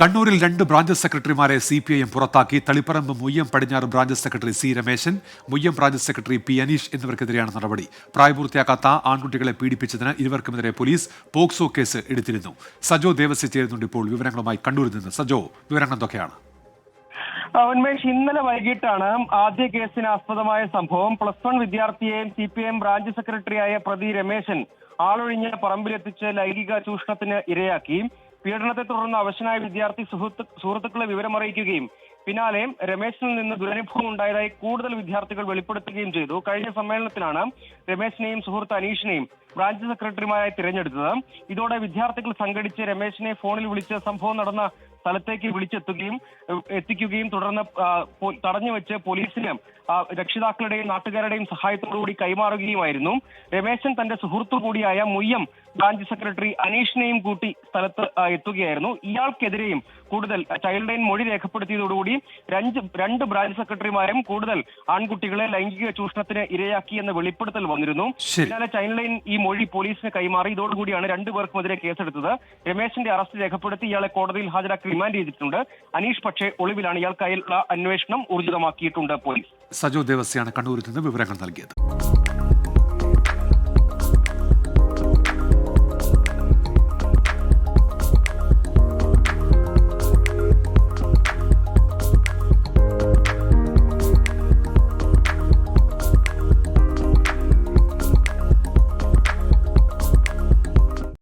കണ്ണൂരിൽ രണ്ട് ബ്രാഞ്ച് സെക്രട്ടറിമാരെ സി പി ഐ എം പുറത്താക്കി. തളിപ്പറമ്പ് മുയ്യം പടിഞ്ഞാറ് branch secretary C Ramesan Muyyam branch secretary P Aneesh എന്നിവർക്കെതിരെയാണ് നടപടി. പ്രായപൂർത്തിയാക്കാത്ത ആൺകുട്ടികളെ പീഡിപ്പിച്ചതിന് ഇരുവർക്കുമെതിരെ പോലീസ് പോക്സോ കേസ് എടുത്തിരുന്നു. സജോ ദേവസ്യ ചേരുന്നുണ്ട് ഇപ്പോൾ. വിവരങ്ങളുമായി കണ്ണൂരിൽ നിന്ന് സജോ വിവരങ്ങൾ എന്തൊക്കെയാണ്? ഉന്മേഷ് ഇന്നലെ വൈകിട്ടാണ് ആദ്യ കേസിന് ആസ്പദമായ സംഭവം. പ്ലസ് വൺ വിദ്യാർത്ഥിയെയും സി പി എം ബ്രാഞ്ച് സെക്രട്ടറിയായ പ്രതി രമേശൻ ആളൊഴിഞ്ഞ പറമ്പിലെത്തിച്ച് ലൈംഗിക ചൂഷണത്തിന് ഇരയാക്കി. പീഡനത്തെ തുടർന്ന് അവശനായ വിദ്യാർത്ഥി സുഹൃത്ത് സുഹൃത്തുക്കളെ വിവരമറിയിക്കുകയും പിന്നാലെ രമേശിൽ നിന്ന് ദുരനുഭവം ഉണ്ടായതായി കൂടുതൽ വിദ്യാർത്ഥികൾ വെളിപ്പെടുത്തുകയും ചെയ്തു. കഴിഞ്ഞ സമ്മേളനത്തിലാണ് രമേശിനെയും സുഹൃത്ത് അനീഷിനെയും ബ്രാഞ്ച് സെക്രട്ടറിമാരായി തിരഞ്ഞെടുത്തത്. ഇതോടെ വിദ്യാർത്ഥികൾ സംഘടിച്ച് രമേശിനെ ഫോണിൽ വിളിച്ച് സംഭവം നടന്ന സ്ഥലത്തേക്ക് വിളിച്ചെത്തുകയും എത്തിക്കുകയും തുടർന്ന് തടഞ്ഞു വെച്ച് പോലീസിന് രക്ഷിതാക്കളുടെയും നാട്ടുകാരുടെയും സഹായത്തോടുകൂടി കൈമാറുകയുമായിരുന്നു. രമേശൻ തന്റെ സുഹൃത്തു കൂടിയായ മുയ്യം ബ്രാഞ്ച് സെക്രട്ടറി അനീഷിനെയും കൂട്ടി സ്ഥലത്ത് എത്തുകയായിരുന്നു. ഇയാൾക്കെതിരെയും കൂടുതൽ ചൈൽഡ് ലൈൻ മൊഴി രേഖപ്പെടുത്തിയതോടുകൂടി രണ്ട് രണ്ട് ബ്രാഞ്ച് സെക്രട്ടറിമാരും കൂടുതൽ ആൺകുട്ടികളെ ലൈംഗിക ചൂഷണത്തിന് ഇരയാക്കി എന്ന വെളിപ്പെടുത്തൽ വന്നിരുന്നു. ഇന്നലെ ചൈൽഡ് ലൈൻ ഈ മൊഴി പോലീസിന് കൈമാറി. ഇതോടുകൂടിയാണ് രണ്ടുപേർക്കുമെതിരെ കേസെടുത്തത്. രമേശിന്റെ അറസ്റ്റ് രേഖപ്പെടുത്തി ഇയാളെ കോടതിയിൽ ഹാജരാക്കി റിമാൻഡ് ചെയ്തിട്ടുണ്ട്. അനീഷ് പക്ഷേ ഒളിവിലാണ്. ഇയാൾക്കായുള്ള അന്വേഷണം ഊർജിതമാക്കിയിട്ടുണ്ട് പോലീസ്. സജോ ദേവസ്യാണ് കണ്ണൂരിൽ നിന്ന് വിവരങ്ങൾ നൽകിയത്.